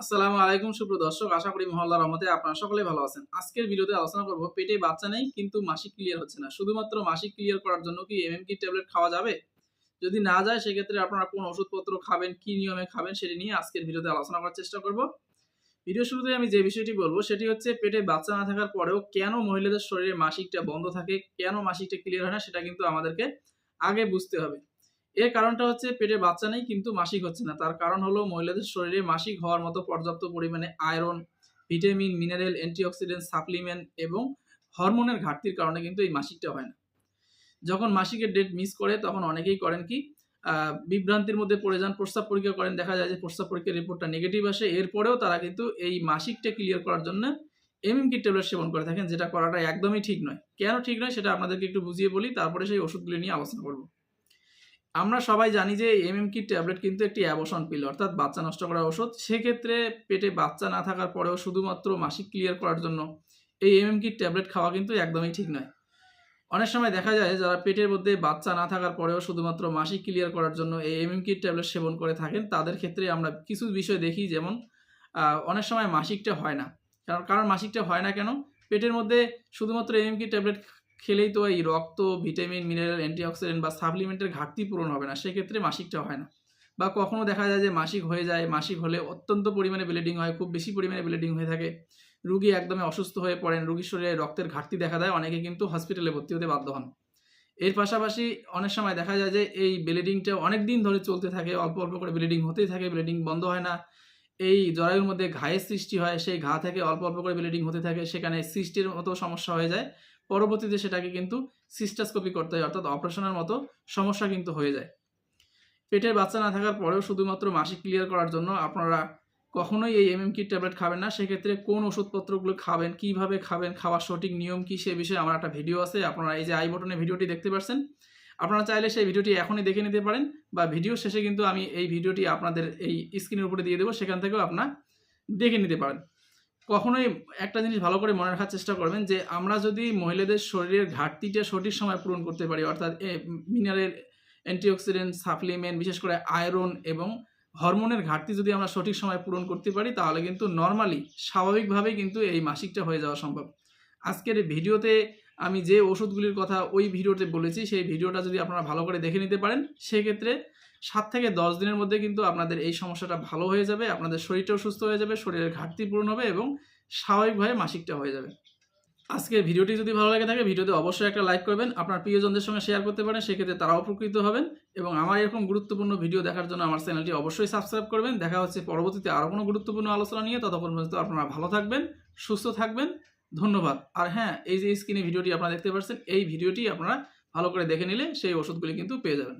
আসসালামু আলাইকুম, সুপ্রিয় দর্শক। আশা করি মহল্লার রহমতে আপনারা সকলে ভালো আছেন। আজকের ভিডিওতে আলোচনা করব, পেটে বাচ্চা নেই, কিন্তু মাসিক ক্লিয়ার হচ্ছে না। শুধুমাত্র মাসিক ক্লিয়ার করার জন্য কি এমএমকি ট্যাবলেট খাওয়া যাবে? যদি না যায়, সেক্ষেত্রে আপনারা কোন ওষুধপত্র খাবেন, কি নিয়মে খাবেন, সেটি নিয়ে আজকের ভিডিওতে আলোচনা করার চেষ্টা করব। ভিডিও শুরুতে আমি যে বিষয়টি বলব, সেটি হচ্ছে পেটে বাচ্চা না থাকার পরেও কেন মহিলাদের শরীরে মাসিকটা বন্ধ থাকে, কেন মাসিকটা ক্লিয়ার হয় না, সেটা কিন্তু আমাদেরকে আগে বুঝতে হবে। এর কারণটা হচ্ছে পেটে বাচ্চা নেই, কিন্তু মাসিক হচ্ছে না। তার কারণ হলো মহিলাদের শরীরে মাসিক হওয়ার মতো পর্যাপ্ত পরিমাণে iron, vitamin, mineral, antioxidant, supplement এবং হরমোনের ঘাটতির কারণে কিন্তু এই মাসিকটা হয় না। যখন মাসিকের ডেট মিস করে, তখন অনেকেই করেন কি বিভ্রান্তির মধ্যে পড়ে যান প্রস্তাব পরীক্ষা করেন, দেখা যায় যে প্রস্তাব পরীক্ষার রিপোর্টটা নেগেটিভ আসে। এরপরেও তারা কিন্তু এই মাসিকটা ক্লিয়ার করার জন্য এমএমকি ট্যাবলেট সেবন করে থাকেন, যেটা করাটা একদমই ঠিক নয়। কেন ঠিক নয় সেটা আপনাদেরকে একটু বুঝিয়ে বলি, তারপরে সেই ওষুধগুলি নিয়ে আলোচনা করব। আমরা সবাই জানি যে এমএমকি ট্যাবলেট কিন্তু একটি অ্যাবর্শন পিল অর্থাৎ বাচ্চা নষ্ট করার ওষুধ সেক্ষেত্রে পেটে বাচ্চা না থাকার পরেও শুধুমাত্র মাসিক ক্লিয়ার করার জন্য এই এমএমকি ট্যাবলেট খাওয়া কিন্তু একদমই ঠিক নয়। অনেক সময় দেখা যায় যারা পেটের মধ্যে বাচ্চা না থাকার পরেও শুধুমাত্র মাসিক ক্লিয়ার করার জন্য এই এমএমকি ট্যাবলেট সেবন করে থাকেন, তাদের ক্ষেত্রে আমরা কিছু বিষয় দেখি যেমন অনেক সময় মাসিকটা হয় না। কারণ কারণ মাসিকটা হয় না কেন? পেটের মধ্যে শুধুমাত্র এমএমকি ট্যাবলেট খেলেই তো এই রক্ত, ভিটামিন মিনারেল অ্যান্টিঅক্সিডেন্ট বা সাপ্লিমেন্টের ঘাটতি পূরণ হবে না, সেক্ষেত্রে মাসিকটা হয় না। বা কখনও দেখা যায় যে মাসিক হয়ে যায়, মাসিক হলে অত্যন্ত পরিমাণে ব্লিডিং হয়, খুব বেশি পরিমাণে ব্লিডিং হয়ে থাকে। রুগী একদমই অসুস্থ হয়ে পড়েন, রুগীর শরীরে রক্তের ঘাটতি দেখা দেয়, অনেকে কিন্তু হসপিটালে ভর্তি হতে বাধ্য হন। এর পাশাপাশি অনেক সময় দেখা যায় যে এই ব্লিডিংটা অনেক দিন ধরে চলতে থাকে, অল্প অল্প করে ব্লিডিং হতেই থাকে ব্লিডিং বন্ধ হয় না। এই জরায়ুর মধ্যে ঘায়ের সৃষ্টি হয়, সেই ঘা থেকে অল্প অল্প করে ব্লিডিং হতে থাকে, সেখানে সৃষ্টির মতো সমস্যা হয়ে যায়। পরবর্তীতে সেটাকে কিন্তু সিস্টাস্কোপি করতে হয়, অর্থাৎ অপারেশনের মতো সমস্যা কিন্তু হয়ে যায়। পেটের বাচ্চা না থাকার পরেও শুধুমাত্র মাসিক ক্লিয়ার করার জন্য আপনারা কখনোই এই এমএম কিট ট্যাবলেট খাবেন না। সেক্ষেত্রে কোন ওষুধপত্রগুলো খাবেন, কীভাবে খাবেন, খাওয়ার সঠিক নিয়ম কি সে বিষয়ে আমার একটা ভিডিও আছে। আপনারা এই যে আই বটনে ভিডিওটি দেখতে পাচ্ছেন আপনারা চাইলে সেই ভিডিওটি এখনই দেখে নিতে পারেন বা ভিডিও শেষে কিন্তু আমি এই ভিডিওটি আপনাদের এই স্ক্রিনের উপরে দিয়ে দেবো। সেখান থেকেও আপনারা দেখে নিতে পারেন। কখনোই একটা জিনিস ভালো করে মনে রাখার চেষ্টা করবেন যে আমরা যদি মহিলাদের শরীরের ঘাটতিটা সঠিক সময় পূরণ করতে পারি, অর্থাৎ মিনারেল অ্যান্টিঅক্সিডেন্ট সাপ্লিমেন্ট বিশেষ করে আয়রন এবং হরমোনের ঘাটতি যদি আমরা সঠিক সময় পূরণ করতে পারি, তাহলে কিন্তু নর্মালি স্বাভাবিকভাবেই কিন্তু এই মাসিকটা হয়ে যাওয়া সম্ভব। আজকের ভিডিওতে আমি যে ওষুধগুলির কথা ওই ভিডিওতে বলেছি, সেই ভিডিওটা যদি আপনারা ভালো করে দেখে নিতে পারেন, সেক্ষেত্রে সাত থেকে দশ দিনের মধ্যে কিন্তু আপনাদের এই সমস্যাটা ভালো হয়ে যাবে, আপনাদের শরীরটাও সুস্থ হয়ে যাবে, শরীরের ঘাটতি পূরণ হবে এবং স্বাভাবিকভাবে মাসিকটা হয়ে যাবে। আজকের ভিডিওটি যদি ভালো লাগে থাকে, ভিডিওতে অবশ্যই একটা লাইক করবেন, আপনার প্রিয়জনদের সঙ্গে শেয়ার করতে পারেন, সেক্ষেত্রে তারাও উপকৃত হবেন এবং আমার এরকম গুরুত্বপূর্ণ ভিডিও দেখার জন্য আমার চ্যানেলটি অবশ্যই সাবস্ক্রাইব করবেন। দেখা হচ্ছে পরবর্তীতে আরও কোনো গুরুত্বপূর্ণ আলোচনা নিয়ে, ততক্ষণ পর্যন্ত আপনারা ভালো থাকবেন, সুস্থ থাকবেন, ধন্যবাদ। আর হ্যাঁ এই যে স্ক্রিনে ভিডিওটি আপনারা দেখতে পাচ্ছেন, এই ভিডিওটি আপনারা ভালো করে দেখে নিলে সেই ওষুধগুলি কিন্তু পেয়ে যাবেন।